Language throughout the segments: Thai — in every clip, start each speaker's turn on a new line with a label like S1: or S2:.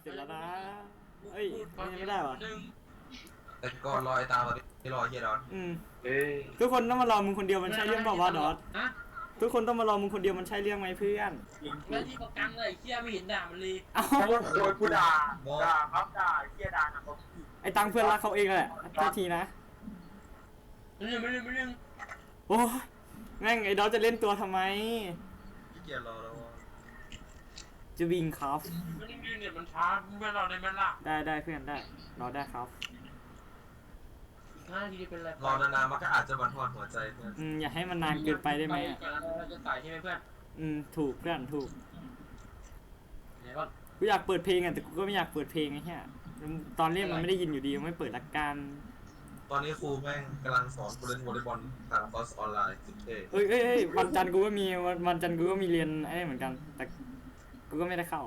S1: เสร็จแล้วนะ เอ้ยมันยังไม่ได้วะ
S2: หนึ่ง
S3: แต่ก่อนรอไอ้ตาตอนนี้รอเฮียดอน
S1: อืม
S4: เอ้ย
S1: ทุกคนต้องมารอมึงคนเดียวมันใช่เรื่องเปล่าวะดอท
S2: ฮะ
S1: ทุกคนต้องมารอมึงคนเดียวมันใช่เรื่องไหมเพื่อน
S2: แล้วที่ประกันเลยเคียไม่เห็นด่ามันเลย
S1: เอ้า
S4: โดนโดนกูด่าด่าครับด่าเฮียด่านะครับ
S1: ไอ้ตังเพื่อนรักเขาเองแหละโทษทีนะ
S2: ไม่หนึ่งไม่หนึ่งไม่หนึ่ง
S1: โอ้ยแม่งไอ้ดอทจะเล่นตัวทำไม
S3: ขี้เกียจรอแล้ววะ
S1: จะวิ่งครับ
S2: ไม่หนึ่งยืนเนี่ยมันช้าไม่รอได้ไหมล่ะ
S1: ได้ได้เพื่อนได้ รอได้ครับ
S2: อีกห้านาทีเป็นไร
S3: รอนานๆมันก็อาจจะบั่นทอนหัวใจเพื่อน
S1: อืมอย่าให้มันนานเกินไปได้ไหมอะ
S2: ก่อนแล้วเราจะใส่ใช่ไหมเพื่อน
S1: อืมถูกเพื่อนถูก
S2: ไหนบ้าง
S1: กูอยากเปิดเพลงอะแต่กูก็ไม่อยากเปิดเพลงไอ้เหี้ยตอนเล่นมันไม่ได้ยินอยู่ดีมันไม่เปิดละกัน
S3: ตอนนี้ครูแม่งกำลังสอนกูเล่นวอลเลย์บอลทางคอร์สออนไลน์สุดเท่
S1: เอ้ยเอ้ยเอ้ยวันจันทร์กูก็มีวันวันจันทร์กูก็มีเรียนไอ้นี่เหมือนกัน แต่ กูก็ไม่ได้เข้า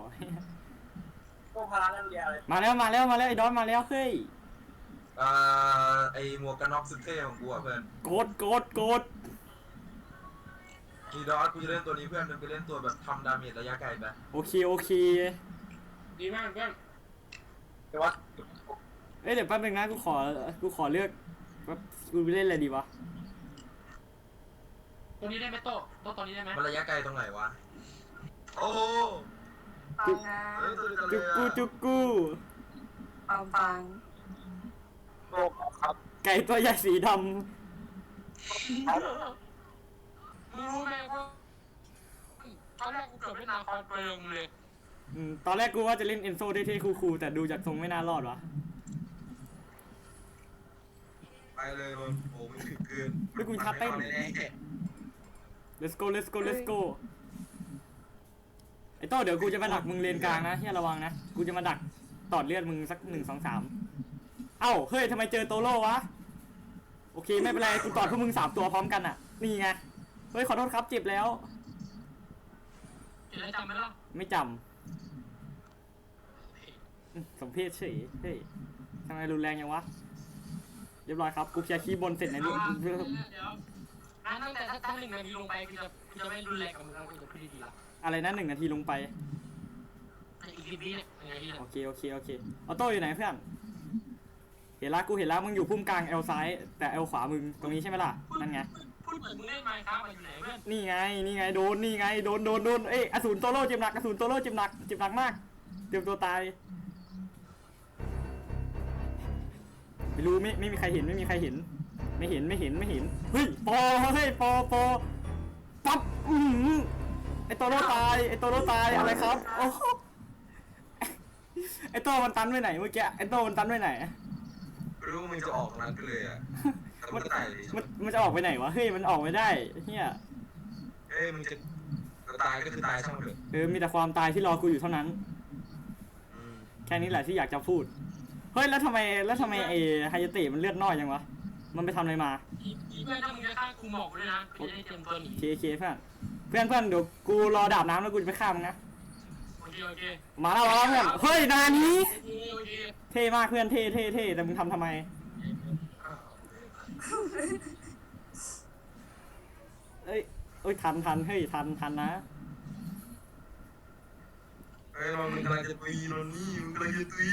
S4: พวกพละนักเรียนอะไร
S1: มาแล้วมาแล้วมาแล้วไอ้ดอนมาแล้วเฮ้ย
S3: อ่าไอหมวกกันน็อกสุดเท่ของกูอะเพื่อน
S1: โกดโกดโกด
S3: มีดอสกูจะเล่นตัวนี้เพื่อนมึงไปเล่นตัวแบบทำดาเมจระยะไกลไป
S1: โอเคโอเค
S2: ดีมากเพื่อน
S4: แต่ว่า
S1: เอ้ยเดี๋ยวแป๊บนึงนะกูขอกูขอเลือกว่ากูไปเล่นอะไรดีวะ
S2: ตัวนี้ได้ไหมโต๊ะโต๊ะตอนนี้ได้ไหม
S3: มันระยะไกลตรงไหนวะ โอ้โห
S5: ปังงา
S3: เออตัวเดียวกันเล
S1: จุก
S3: ย
S1: กู
S3: อะ
S1: จุกกู
S5: ปังปัง
S4: โลกครับ
S1: ไก่ตัวใหญ่สีด
S2: รู้ไหมว่าตอนแรกกูเกือบไม่นาคอนเปลืองเลยำ
S1: อืมตอนแรกกูว่าจะเล่นเอนโซเท่ๆคูลๆแต่ดูจากทรงไม่น่ารอดวะ
S3: ไปเลยมันโอ้ไม่ถึงเกิน
S1: เฮ้ยกูชัดเต้น
S3: มัไม่อาแน่
S1: let's go let's go let's go ไอ้ โต้เดี๋ยวกูจะมาดักมึงเลนกลางนะเฮียระวังนะ กูจะมาดักตอดเลือดมึงสักหนึ่งสองสามเอ้าเฮ้ยทำไมเจอโตโร่วะ โอเคไม่เป็นไรกูตอดพวกมึงสามตัวพร้อมกันอะ นี่ไง เฮ้ยขอโทษครับเจ็บแล้ว
S2: เห็นแล้วจำไหมล่ะ
S1: ไม่จำอืมสมเพศเฉยเฮ้ยทำไมรุนแรงยังวะ เรียบร้อยครับ กูเคลียร์คีย์บนเสร็จในรู
S2: เดี๋ยวอะตั้งแต่ถ้าหนึ่งนาทีลงไปกูจะกูจะไม่รุนแรงกับมึงแล้วกูจะพูดดีๆละ
S1: อะไรนะหนึ่งนาทีลงไป
S2: อีกสิบวิเนี่ยยังไงดีเนี่ย
S1: โอเคโอเคโอเคออโต้อยู่ไหนเพื่อน เห็นละกูเห็นละมึงอยู่พุ่มกลางเอลซ้าย แต่เอลขวามึงตรงนี้ใช่ไหมล่ะนั่นไง
S2: พูดเหมือนมึงเล่นไมค์ครับมาอยู่ไหนเพื่อน
S1: นี่ไงนี่ไงโดนนี่ไงโดนโดนโดนเอ้ยอสูรโตโร่เจ็บหนักอสูรโตโร่เจ็บหนักเจ็บหนักมากเตรียมตัวตายไม่รู้ไม่ไม่มีใครเห็นไม่มีใครเห็น ไม่เห็นไม่เห็นไม่เห็นเฮ้ยปอเฮ้ยปอปอปั๊บอือหือ ไอโตโร่ตายไอโตโร่ตายอะไรครับโอ้โหไอโตมันตันไปไหนเมื่อกี้ไอโตมันตันไปไหน
S3: ไม่รู้ว่ามึงจะออกนั้นก็เลยอะแต่มึงก็ตายดิ
S1: มันมันจะออกไปไหนวะเฮ้ยมันออกไม่ได้เฮีย
S3: เอ้ยมึงจะตายก็คือตายช่างเถอะ
S1: เออมีแต่ความตายที่รอกูอยู่เท่านั้น
S3: อืม
S1: แค่นี้แหละที่อยากจะพูดเฮ้ยแล้วทำไมแล้วทำไมไอ้ไฮยาเตะมันเลือดน้อยยังวะมันไปทำอะไรมา
S2: อีอีเพื่อนถ้ามึงจะฆ่ากูบอกเลยนะกูจะได้เตรียมตัวหนี
S1: เคเคเพื่อนเพื่อนเพื่อนเดี๋ยวกูรอดาบน้ำแล้วกูจะไปฆ่ามึงนะ
S2: โอเคโอเค
S1: มาแล้วมาแล้วเพื่อนเฮ้ยนานี้
S2: โอเคโอเค
S1: เท่มากเพื่อนเท่เท่เท่แต่มึงทำทำไม เอ้ยเอ้ยทันทันเฮ้ยทันทันนะ
S3: เอ้ยมันกำลังจะตีนนนี่มันกำลังจะตี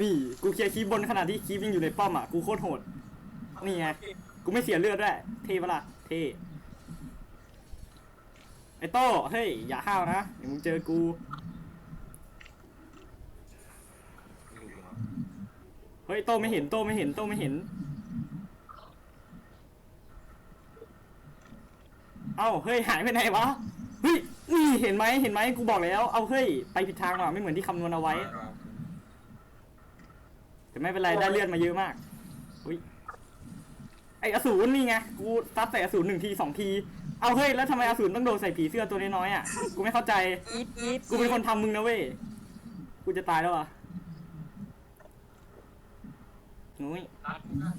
S1: นี่กูเคลียร์คีย์บนขนาดที่คีย์ยังอยู่ในป้อมอะกูโคตรโหดนี่ไงกูไม่เสียเลือดด้วยเท่ปะล่ะเท่ ไอ้โต้เฮ้ยอย่าห้าวนะเดี๋ยวมึงเจอกูเฮ้ยโต้ไม่เห็นโต้ไม่เห็นโต้ไม่เห็น เอ้าเฮ้ยหายไปไหนวะเฮ้ยนี่เห็นไหมเห็นไหมกูบอกแล้ว เอาเฮ้ยไปผิดทางว่ะไม่เหมือนที่คำนวณเอาไว้ แต่ไม่เป็นไรได้เลือดมาเยอะมากอุ้ยไออสูรนี่ไงกูซัดใส่อสูรหนึ่งทีสองที เอาเฮ้ยแล้วทำไมอสูรต้องโดนใส่ผีเสื้อตัวน้อยๆอะกูไม่เข้าใจ
S5: อีฟอีฟ
S1: กูเป็นคนทำมึงนะเว้ยกูจะตายแล้วอะนุ้ย
S2: รักกูนะ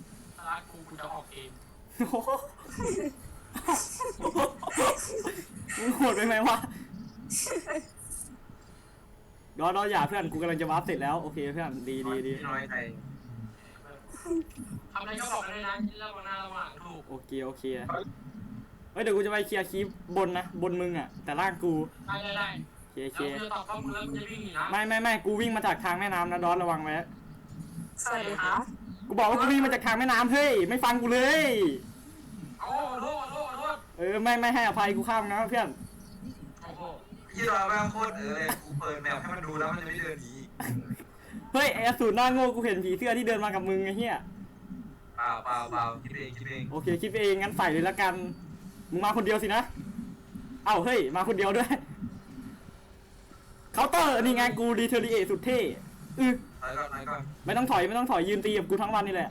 S2: รักกูกูจะออกเกม
S1: โอ้โหมึงโหดไปไหมวะรอรออย่าเพื่อนกูกำลังจะวาร์ปเสร็จแล้วโอเคเพื่อนดีดีดี
S3: น้อยใจ
S2: ทำอะไรก็บอกเลยนะระวังหน้าระวังหลังถูก
S1: โอเคโอเค เฮ้ยเดี๋ยวกูจะไปเคลียร์คีบบนนะบนมึงอะ แต่ล่างกู
S2: ได้ได้ได้
S1: โเคโอเค
S2: แล้วกูจะตอบข้อมูลแล้วกูจะวิ่งหนีนะ
S1: ไม่ไม่ไม่กูวิ่งมาจากทางแม่น้ำนะดอนระวังไว้
S5: สวัสดีครับ
S1: กูบอกว่ากูวิ่งมาจากทางแม่น้ำเฮ้ยไม่ฟังกูเลย
S2: เอาโทษโทษโทษ
S1: เออไม่ไม่ให้อภัยกูข้ามนะเพื่อน
S2: โอ้โห
S3: ยี่เราแม่งโคตรเออเลยกูเปิดแมปให้มันดูแล้วมันจะไม่เดินหนี
S1: เฮ้ยไอ้อสูรหน้าโง่กูเห็นผีเสื้อที่เดินมากับมึงไอ้เหี้ย
S3: เปล่าเปล่าเปล่าคิดเองคิดเอง
S1: โอเคคิดไปเองงั้นใส่เลยละกัน มึงมาคนเดียวสินะ เอ้าเฮ้ย มาคนเดียวด้วยเคาน์เตอร์นี่ไงกูดีเทอรีเอสุดเท่อือ
S3: ถอยก่อนถอยก่อน
S1: ไม่ต้องถอยไม่ต้องถอยยืนตีกับกูทั้งวันนี่แหละ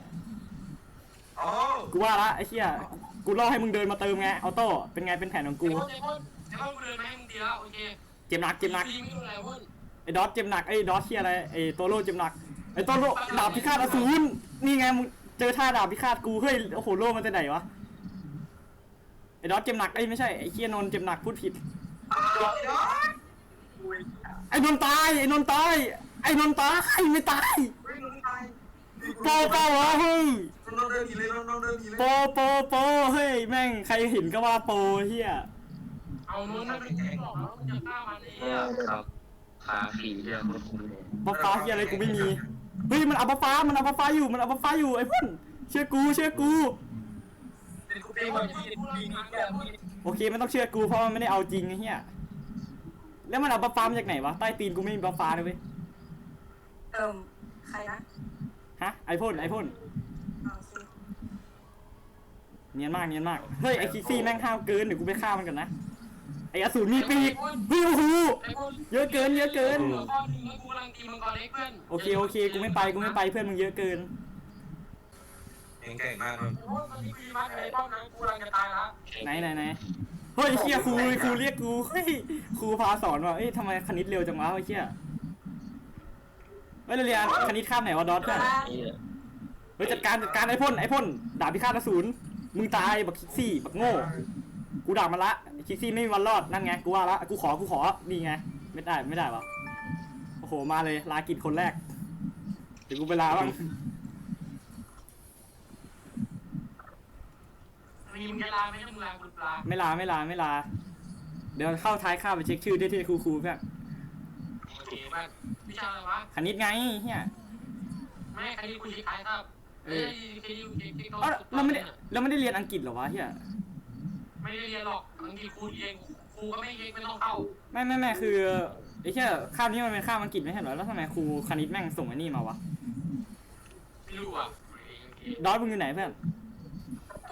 S3: โอ้
S1: กูว่าละไอ้เหี้ยกูล่อให้มึงเดินมาเติมไงออโต้เป็นไงเป็นแผนของกู
S2: ไอ้พ่นไอ้พ่นไอ้พ่นกูเดินมาให้มึงดีแล้วโอเค
S1: เจ็บหนักเจ็บหนัก
S2: ยิงไม่โดนอะไรพ่น
S1: ไอ้ดอทเจ็บหนักไอ้ดอทเชี่ยอะไรไอ้โตโร่เจ็บหนักไอ้โตโร่ดาบพิฆาตอสูรนี่ไงมึงเจอท่าดาบพิฆาตกูเฮ้ยโอ้โหโล่มันจะไหนวะ ไอ้ดอทเจ็บหนักไอ้ยไม่ใช่ไอ้เคียนนท์เจ็บหนักพูดผิดไอ้นนท์ตายไอ้นนท์ตายไอ้นนท์ตายไม่ตาย
S3: เฮ้ยน้องตาย
S1: โปโปวะเฮ้ย
S3: น้องเดินหนีเลยน้องน้องเดินหนีเลย
S1: โปโปโปเฮ้ยแม่งใครเห็นก็ว่าโปเฮีย
S2: เอานู้นไม่เป็นที่บอกแล้วมึงจะฆ่ามันไอ้
S6: เอ
S2: เหี้ย
S6: อครับขาขี่เรือคนคุมเลย
S1: บัฟฟ้าเฮียอะไรกูไม่มีเฮ้ยมันเอาบัฟฟ้ามันเอาบัฟฟ้าอยู่มันเอาบัฟฟ้าอยู่ไอ้พ่นเชื่อกูเชื่อกู โอเคไม่ต้องเชื่อกูเพราะมันไม่ได้เอาจริงไอ้เฮียแล้วมันเอาบัฟฟ้ามาจากไหนวะใต้ตีนกูไม่มีบัฟฟ้าเลยเว้ย
S5: เอิ่มใครนะ
S1: ฮะไอพ่นไอพ่น
S5: เอาสิ
S1: เนียนมากเนียนมากเฮ้ยไอคิกซี่แม่งห้าวเกินเดี๋ยวกูไปฆ่ามันก่อนนะไออสูรมีปีกเฮ้ยโอ้โห
S2: ไอ้พ่น
S1: เยอะเกินเยอะเกิน
S2: เหลือข้อหนึ่งแล้วกูกำลังตีมังกรเล็กเพื่อน
S1: โอเคโอเคกูไม่ไปกูไม่ไปเพื่อนมึงเยอะเกิน
S3: เอ งเก่งมากเลย
S2: ไอ้พ่นตอนนี้กูมาในป้อมนั้นกูกำลังจะตายแล้ว
S1: ไหนไหนไหนเฮ้ยเชี่ยครูครูเรียกกูเฮ้ยครูพาสอนว่ะเอ้ยทำไมคณิตเร็วจังวะไอ้เชี่ยเฮ้ยเราเรียนคณิตข้ามไหนวะดอทเพื่อน
S6: นี่
S1: เฮ้ยจัดการจัดการไอ้พ่นไอ้พ่นดาบพิฆาตอสูรมึงตายบักคิกซี่บักโง่กูด่ามันละคิกซี่ไม่มีวันรอดนั่นไงกูว่าละกูขอกูขอนี่ไงไม่ได้ไม่ได้วะโอ้โหมาเลยลากิจคนแรกเดี๋ยวกูไปลาบ้าง
S2: มีมึงจะลาไหมถ้ามึงลากูลา
S1: ไม่ลาไม่ลาไม่ลา เดี๋ยวเข้าท้ายข้าวไปเช็คชื่อด้ที่ครูครูเพื่อน
S2: โอเคบ้านวิชาอะไรวะ
S1: คณิตไงเฮีย
S2: ไม่ใครที่คุยขายครับเอ้ยใครที่ใครที่เขา
S1: เอ้าเราไม่ได้เราไม่ได้เรียนอังกฤษเหรอวะเฮีย
S2: ไม่ได้เรียนหรอกบางทีครูเองครูก็ไม่เองไม่ต้องเข้า
S1: ไม่ไม่ไม่คือไอ้แค่ข้ามนี้มันเป็นข้ามอังกฤษไม่ใช่เหรอแล้วทำไมครูคณิตแม่งส่งไอ้นี่มาวะ
S2: ไม่รู้อะ
S1: ดอทมึงอยู่ไหนเพื่อน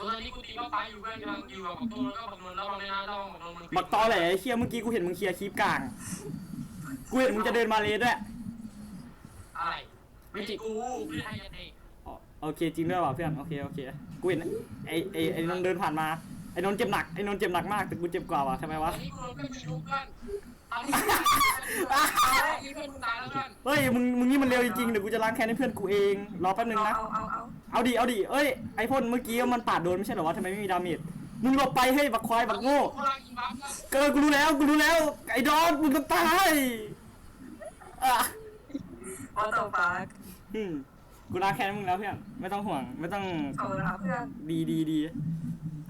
S2: ตัวตอนนี้กูตีก็ไปอยู่เพื่อนกำลังอยู่กับตัวแล้วก็บักนนแล้วบักนนนะแล้วบักนนมัน
S1: บักตอแหลไอ้เชี่ยเมื่อกี้กูเห็นมึงเคลียร์คลิปกลาง กูเห็นมึงจะเดินมาเลยด้วย
S2: อะไรไม่ใช่กูไม่ใช่ยันเอง
S1: อ๋อโอเคจริงด้วยว่ะเพื่อนโอเคโอเค กูเห็นไอ้ไอ้ไอ้นนท์เดินผ่านมาไอ้นนท์เจ็บหนักไอ้นนท์เจ็บหนักมากแต่กูเจ็บกว่าว่ะทำไม
S2: ตอ
S1: วะ
S2: นนี้กูก็ชุบเพื่อน ตอนนี้เพื่อนมึงตายแล้วเพื่อน
S1: เฮ้ยมึงมึงนี่มันเร็วจริงๆเดี๋ยวกูจะล้างแค้นให้เพื่อนกูเองรอแป๊บนึงนะ
S5: เอาเอาเอา
S1: เอาดิเอาดิเอ้ยไอพ่นเมื่อกี้มันปาดโดนไม่ใช่เหรอวะทำไมไม่มีดาเมจมึงหลบไปให้บักควายบักโง่
S2: กูรังอินบัฟแล้ว
S1: เกินกูรู้แล้วกูรู้แล้วไอ้ดอนมึงต้องตายอะ
S5: ออโต้ปาร์ค
S1: อืมกูล้างแค้นมึงแล้วเพื่อนไม่ต้องห่วงไม่ต้อง
S5: โทรครับเพื่อน
S1: ดีดีดี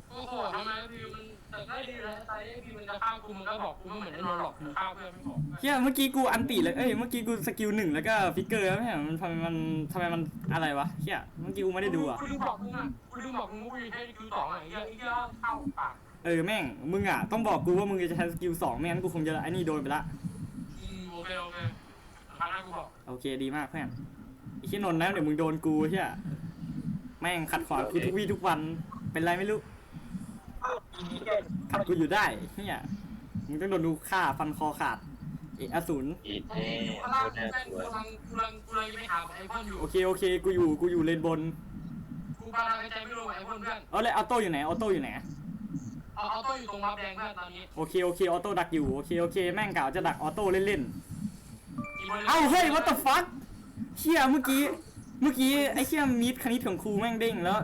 S2: โอ้โหทำไมพี่มัน แต่ได้ดีนะตายได้พี่มันจะฆ่ากูมันก็บอกกูไม่เหมือนไอ้นนหรอกมันฆ่าเพื่อนไม่บอก
S1: เฮียเมื่อกี้กูอันติเลยเอ้ยเมื่อกี้กูสกิลหนึ่งแล้วก็ฟิกเกอร์แล้วไม่ใช่เหรอมันทำไมมันทำไมมันอะไรวะเฮียเมื่อกี้กูไม่ได้ดูอะ
S2: กูลืมบอกมึงอะกูลืมบอกมึงว่ากูจะใช้คิวสองอะไอ้เหี้ยไอ้เหี้ยเข้าปาก
S1: เออแม่งมึงอะต้องบอกกูว่ามึงจะใช้สกิลสองไม่งั้นกูคงจะไอ้นี่โดนไปละ
S2: อืมโอเคโอเคครั้งหน้ากูบอก
S1: โอเคดีมากเพื่อนไอ้เชี่ยนนท์นะเดี๋ยวมึงโดนกูเฮียแม่งขัดขวางกูทุกวี่ทุกวันเป็นไรไม่รู้ ขัดกูอยู่ได้เฮียมึงต้องโดนดูฆ่าฟันคอขาดเอกอสูร
S6: อีก
S2: ตอน
S6: แน่
S2: นี้อยู่
S6: โค
S2: ข้างล่าง
S6: ตรน่าก
S2: กู
S6: ลัว
S2: กำลังกูกำลังกูกำลังจะไปหาไอ้เพื่อนอยู่
S1: โอเคโอเคกูอยู่กูอยู่เลนบน
S2: กูกำลังหายใจไม่ลงไอ้เพื่อนเพื่อน
S1: เอาเลยออโต้อยู่ไหนออโต้อยู่ไหน
S2: เอาเอาตัวอยู่ตรงรับแดงเพื่อนตอนนี้
S1: โอเคโอเคออโต้ดักอยู่โอเคโอเคแม่งกล่าวจะดักออโต้เล่น
S2: อีบน
S1: ๆเอ้าเฮ้ย what the fuck เชี่ยเมื่อกี้เมื่อกี้ไอ้เชี่ยมีดคณิตของครูแม่งเด้งแล้ว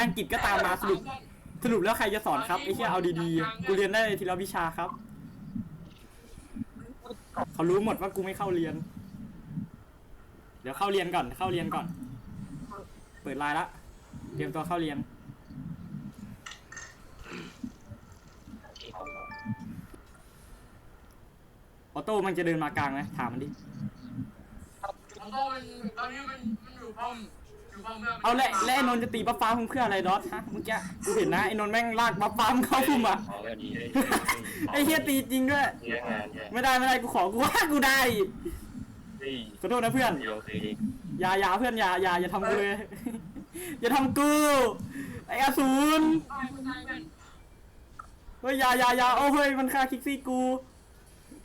S1: อังกฤษก็ตามมาสรุป สรุปแล้วใครจะสอนครับไอ้เชี่ยเอาดีๆ กูเรียนได้ทีละวิชาครับ เขารู้หมดว่ากูไม่เข้าเรียน เดี๋ยวเข้าเรียนก่อน เข้าเรียนก่อน เปิดไลน์ละ เตรียมตัวเข้าเรียน ออโต้มันจะเดินมากลางไหมถามมันดิ
S2: ของพ่อมันตอนนี้มันมันอยู่ป้อมอยู่ป้อม เอา
S1: แหละและไอ้นนท์จะตีบัฟฟ้ามึงเพื่ออะไรดอสฮะเมื่อกี้กูเห็นนะไอ้นนท์แม่งลากบัฟฟ้ามึงเข้าพุ่มอะ ไอ้เฮียตีจริงด้วย
S6: เยอะงานเนี่ย
S1: ไม่ได้ไม่ได้กูขอกูว่ากูได้ขอโทษนะเพื่อน
S6: ยวคือ
S1: ย่าอย่าเพื่อนอย่าอย่าอย่าทำกูเลย อย่าทำกูไอ้อสูร
S2: ตายคนเฮ้
S1: ยอย่าอย่าอย่าโอ้เฮ้ยมันฆ่าคิกซี่กู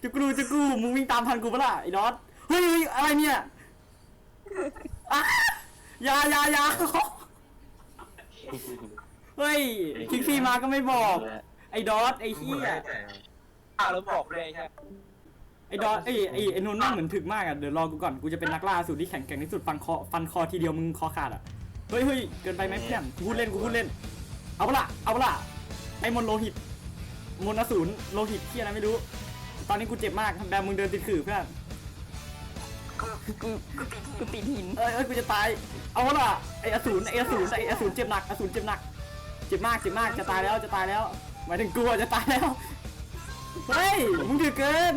S1: จะกูจะกูมึงวิ่งตามทันกูปะล่ะไอ้ดอสเฮ้ยเฮ้ยอะไรเนี่ยอะ ย่าอย่าอย่าเฮ้ยคิกซี่มาก็ไม่บอก ไอ้ดอสไอ้เหี้ย
S4: อะแล้วบอกเลยใช่
S1: ไอ้ดอสไอ้ไอ้ไอ้นนท์นั่งเหมือนถึกมากอะเดี๋ยวรอกูก่อนกูจะเป็นนักล่าสุดที่แข็งแกร่งที่สุดฟันคอฟันคอทีเดียวมึงคอขาดอะเฮ้ยเฮ้ยเกินไปไหมเพื่อนกูพูดเล่นกูพูดเล่น เอาปะล่ะเอาปะล่ะไอ้มนต์โลหิตมนต์อสูรโลหิตที่อะไรไม่รู้ ตอนนี้กูเจ็บมากแบมมึงเดินติดขื่อเพื่อน
S5: กูกูกูติดกูติดหิน
S1: เอ้ยเอ้ยกูจะตาย เอาปะล่ะไอ้อสูรไอ้อสูรไอ้อสูรเจ็บหนักอสูรเจ็บหนัก เจ็บมากเจ็บมากจะตายแล้วจะตายแล้ว หมายถึงกูอะจะตายแล้ว เฮ้ยมึงถือเกิน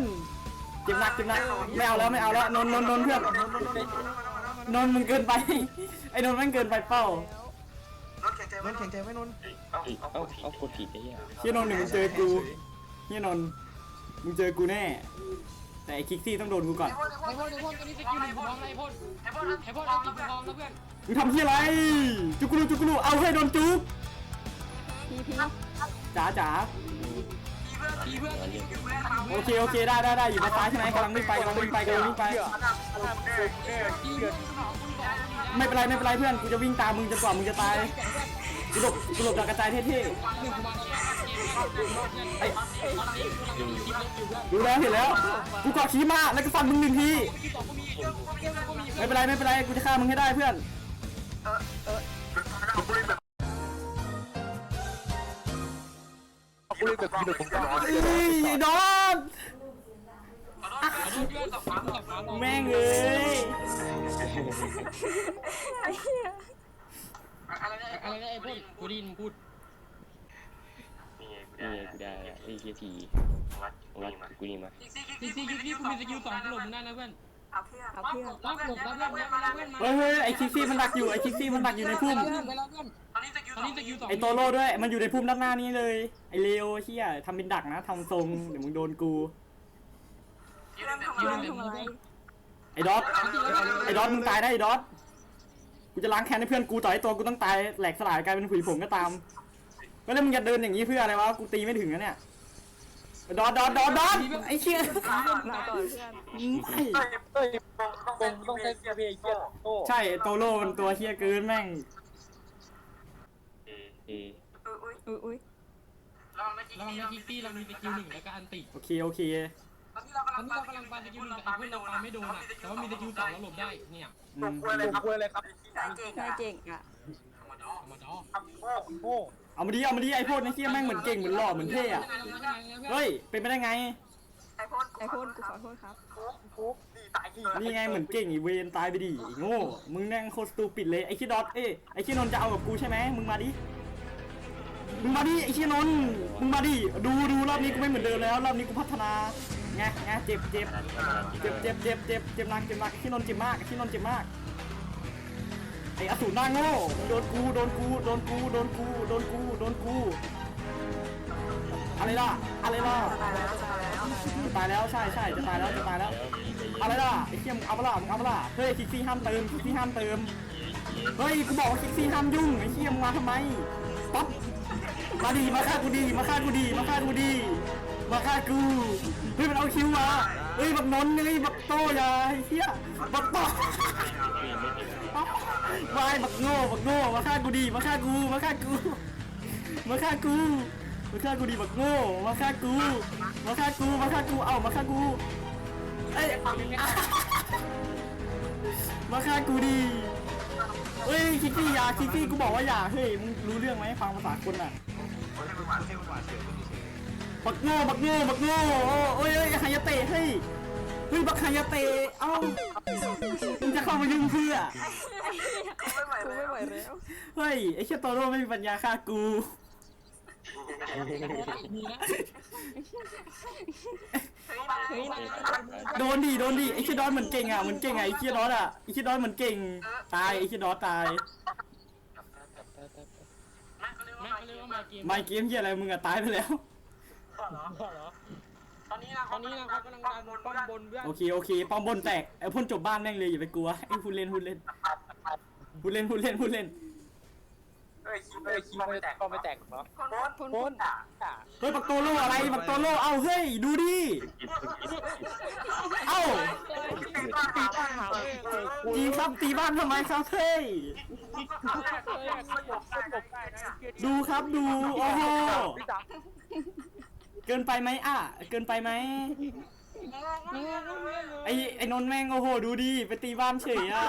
S1: เจ็บหนักเจ็บหนักไม่เอาแล้วไม่เอาแล้วนนท์นนท์นนท์เพื่อนนนท์มึงเกินไป ไอ้นนท์แม่งเกินไปเป้า
S3: มันแข็งใจไม่แข็งใจไม่นน
S6: เอาเอาเอากดผิดไอ้เหี้ย
S1: เฮียนนท์หนึ่งมึงเจอกูเฮียนนท์มึงเจอกูแน่ แต่ไอ้คิกซี่ต้องโดนกูก่อน
S2: ไอพ่นไอพ่นตอนนี้สกิลหนึ่งกูพร้อมแล้วไอพ่นไอพ่นไอพ่นเอาตีกูพร้อมแล้วเพื่อน
S1: มึงทำเฮียอะไร จุกกูรูจุกกูรูเอาให้โดนจุก
S5: พีพี
S1: จ๋าจ๋า
S2: ตีเพื่อนตอนนี้อยู่แล้ว
S1: โอเคโอเคได้ได้ได้อยู่ในซ้ายใช่ไหมกำลังวิ่งไปกำลังวิ่งไปกำลังวิ่งไป
S2: ตีเพื่อนกูบอกกูบอก
S1: ไม่เป็นไรไม่เป็นไรเพื่อนกูจะวิ่งตามมึงจนกว่ามึงจะตาย กูหลบกูหลบจากกระจายเท่
S2: หนึ่งกูมาแล้วเกม
S1: ๆไอ้ดูแล้วเห็นแล้ว กูเกาะขีมาแล้วก็ฟันมึงหนึ่งทีไม่เป็นไรไม่เป็นไรกูจะฆ่ามึงให้ได้เพื่อน
S4: กูเลยแบบกูเลยผมก็
S1: เอ้ยไอ้ดอน
S2: เพื่อนตบฟ้าตบฟ้า
S1: แม่งเอ้ย
S5: ไอ้เหี้ย
S2: อะไรนะอะ ไรนะไอ้พ่นกูได้ยินมึงพูด
S6: นี่ไงกูได้อะไอ้เหี้ยทีวัดวัดกูนี่มา
S2: ซีซียูนี่กูมีสกิลสองกูหลบมึงได้นะเพื่อน
S5: เอาเพื่อนเอาเพื่อน
S2: รับหลบรับเพื่อนรับเพื่อนมา
S1: เฮ้ยเฮ้ยไอ้คิกซี่มันดักอยู่ไอ้คิกซี่มันดักอยู่ในพุ่ม
S2: เพื่อนไปแล้วเพื่อนตอนนี้สกิลตอนนี้สกิลสอง
S1: ไอ้โตโร่ด้วย มันอยู่ในพุ่มด้านหน้านี้เลย ไอ้เลโอเฮียทำเป็นดักนะทำทรง เดี๋ยวมึงโดนกู
S5: เพื่อนทำอะไรทำอะไร
S1: ไอ้ดอทไอ้ดอทมึงตายได้ไอ้ดอท กูจะล้างแค้นให้เพื่อนกูต่อให้ตัวกูต้องตายแหลกสลายกลายเป็นผุยผงก็ตามก็แล้วมึงจะเดินอย่างนี้เพื่ออะไรวะกูตีไม่ถึงนะเนี่ยไอ้ดอทดอทดอทดอทไอ้เชี่ย
S5: มาก่อนเพื่อน
S1: ไม่
S4: เฮ้ยต้องต้องใช้เกียร์พี่ไอ้เกียร์โต้
S1: ใช่โตโร่มันตัวเฮียเกินแม่ง
S6: เอเอ
S5: อุ้ยอุ้ยอุ้ย
S2: เราไม่คิกตี้เรามีสกิลหนึ่งแล้วก็อันติ
S1: โอเคโอเค
S2: ตอนนี้เรากำลังปาสกิลหนึ่งแต่เพื่อนเราปาไม่โดนอะแต่ว่ามีสกิลสองเราหลบได้เนี่ย
S1: อืม
S4: กูเลยครับกูเลยครับ
S5: นายเก่งนายเก่งอะ
S2: มาจ้อ
S4: โอ้โห
S1: เอามาดิเอามาดิไอ้พวกนี้เฮียแม่งเหมือนเก่งเหมือนหล่อเหมือนเท่อะเฮ้ยเป็นไปได้ไง
S5: ไอพ่นไอพ่นกูขอโทษครับ
S4: ฟุ๊กดีตายจริง
S1: นี่ไงเหมือนเก่งอีเวนตายไปดิโง่มึงแม่งโคตรสตูปิดเลยไอ้ขี้ดอทเอ้ยไอ้ขี้นนจะเอากับกูใช่ไหมมึงมาดิมึงมาดิไอ้ขี้นนมึงมาดิดูดูรอบนี้กูไม่เหมือนเดิมแล้วรอบนี้กูพัฒนา ไงไงเจ็บเจ็บเจ็บเจ็บเจ็บเจ็บเจ็บหนักเจ็บหนักขี้นนเจ็บมากขี้นนเจ็บมากไอ้อสูรหน้าโง่โดนกูโดนกูโดนกูโดนกูโดนกูโดนกูอะไรล่ะอะไรล่ะ
S5: ตายแล้วตายแล้ว
S1: จะตายแล้วใช่ใช่จะตายแล้วจะตายแล้วอะไรล่ะไอ้เขี้ยมเอาปล่ามึงเอาปล่าเฮ้ยคิกซี่ห้ามเติมคิกซี่ห้ามเติมเฮ้ยกูบอกว่าคิกซี่ห้ามยุ่งไอ้เขี้ยมมาทำไมป๊อปมาดีมาฆ่ากูดีมาฆ่ากูดีมาฆ่ากูดี มาฆ่ากูเฮ้ยมันเอาคิวมาเฮ้ยบักนนท์เฮ้ยบักโตยาไอ้เขี้ยบักโตวายบักโง่บักโง่มาฆ่ากูดีมาฆ่ากูมาฆ่ากูมาฆ่ากูมาฆ่ากูดีบักโง่มาฆ่ากูมาฆ่ากูมาฆ่ากูเอ้ามาฆ่ากูเอ้ยมาฆ่ากูดีเฮ้ยคิกซี่อยาคิกซี่กูบอกว่าอย่าเฮ้ยมึงรู้เรื่องไหมฟังภาษาคนอะ บักโง่บักโง่บักโง่โอ้ยเอ้ยฮายาเตะเฮ้ยเฮ้ยบักฮายาเตะเอ้ามึงจะเข้ามายุ่งเพื่อ
S5: กูไม่ไหวกูไม่ไหวแล้ว
S1: เฮ้ยไอ้เชี่ยโตโร่ไม่มีปัญญาฆ่ากู
S2: ดีนะ
S5: เฮ้ยนาย
S1: โดนดิโดนดิไอ้เคียดอนเหมือนเก่งอะเหมือนเก่งอะไอ้เคียดอนอะไอ้เคียดอนเหมือนเก่งตายไอ้เคียดอนตาย
S2: แม่งเขาเรียกว่ามาเกม
S1: ไม่เกมเฮียอะไรมึงอะตายไปแล้ว
S2: เหรอ
S4: ตอนนี้นะ
S2: ตอนนี้นะเขากำลังดันป้อมบนเพื่อน
S1: โอเคโอเคปอมบนแตกไอ้พ่นจบบ้านแม่งเลยอย่าไปกลัวไอ้พูดเล่นพูดเล่นพูดเล่นพูดเล่นพูดเล่น
S4: เฮ้ยคิดเฮ้ยคิดไม่แตกก็ไม่แตกเหรอ
S5: พ่น
S4: โค
S5: พ่
S4: ต
S5: น
S4: รด่าด่า
S1: เฮ้ยปักโตโลอะไรปักโตโลเอาเฮ้ยดูดิเอ้า
S4: ตีบ้านหาบ้านหาเว้ยเออ
S1: ยิงครับตีบ้านทำไมครับเฮ้ย
S4: เลยอะสยบสยบได้นะ
S1: ดูครับดูโอ้โห
S4: พี่จ๋า
S1: เกินไปไหมอะ เกินไปไหมไอ้ไอ้นนท์แม่งโอ้โหดูดิไปตีบ้านเฉยอะ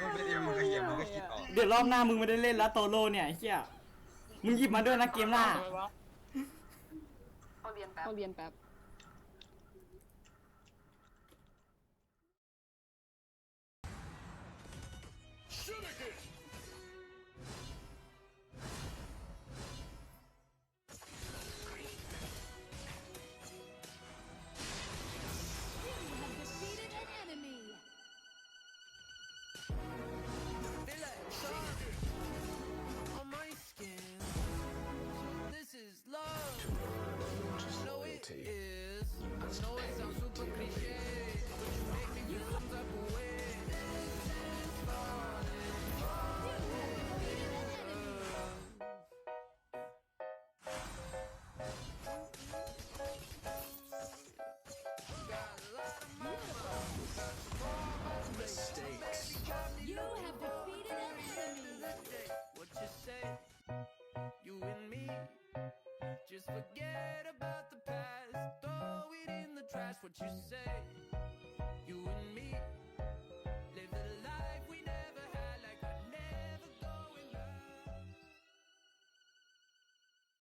S3: มันไม่ได้มึงก็เหี้ยมึงก็คิดออก
S1: เดี๋ยวรอบหน้ามึงไม่ได้เล่นแล้วโตโลเนี่ยไอ้เฮียมึงหยิบมาด้วยนะเกมหน้า
S5: เขาเรียนแป๊บ เขาเรียนแป๊บ
S7: you say.